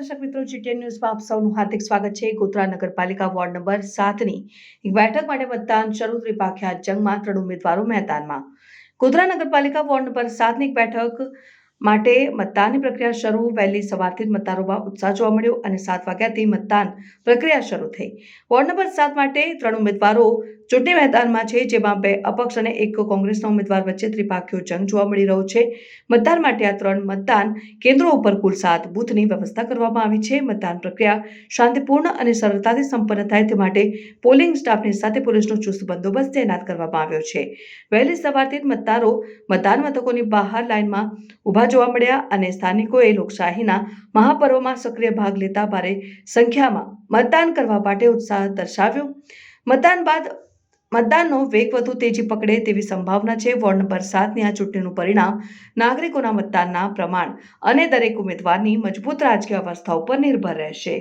મિત્રો જીટીએન ન્યૂઝમાં આપ સૌનું હાર્દિક સ્વાગત છે. ગોત્રા નગરપાલિકા વોર્ડ નંબર સાતની બેઠક માટે મતદાન શરૂ. ત્રિપાખ્યા જંગમાં ત્રણ ઉમેદવારો મેદાનમાં. ગોધરા નગરપાલિકા વોર્ડ નંબર સાતની બેઠક માટે મતદાનની પ્રક્રિયા શરૂ. વહેલી સવારથી જ મતદારોમાં ઉત્સાહ જોવા મળ્યો અને સાત વાગ્યાથી મતદાન પ્રક્રિયા શરૂ થઈ. વોર્ડ નંબર સાત માટે ત્રણ ઉમેદવારો ચૂંટણી મેદાનમાં છે, જેમાં બે અપક્ષ અને એક કોંગ્રેસના ઉમેદવાર વચ્ચે ત્રિપાખ્યો જંગ જોવા મળી રહ્યો છે. મતદાન માટે આ ત્રણ મતદાન કેન્દ્રો ઉપર કુલ સાત બૂથની વ્યવસ્થા કરવામાં આવી છે. મતદાન પ્રક્રિયા શાંતિપૂર્ણ અને સરળતાથી સંપન્ન થાય તે માટે પોલિંગ સ્ટાફની સાથે પોલીસનો ચુસ્ત બંદોબસ્ત તૈનાત કરવામાં આવ્યો છે. વહેલી સવારથી મતદારો મતદાન મથકોની બહાર લાઇનમાં ઊભા જોવા મળ્યા અને સ્થાનિકોએ લોકશાહીના મહાપર્વમાં સક્રિય ભાગ લેતા ભારે સંખ્યામાં મતદાન કરવા માટે ઉત્સાહ દર્શાવ્યો. મતદાન બાદ મતદાનનો વેગ વધુ તેજી પકડે તેવી સંભાવના છે. વોર્ડ નંબર સાતની આ ચૂંટણીનું પરિણામ નાગરિકોના મતદાનના પ્રમાણ અને દરેક ઉમેદવારની મજબૂત રાજકીય અવસ્થા ઉપર નિર્ભર રહેશે.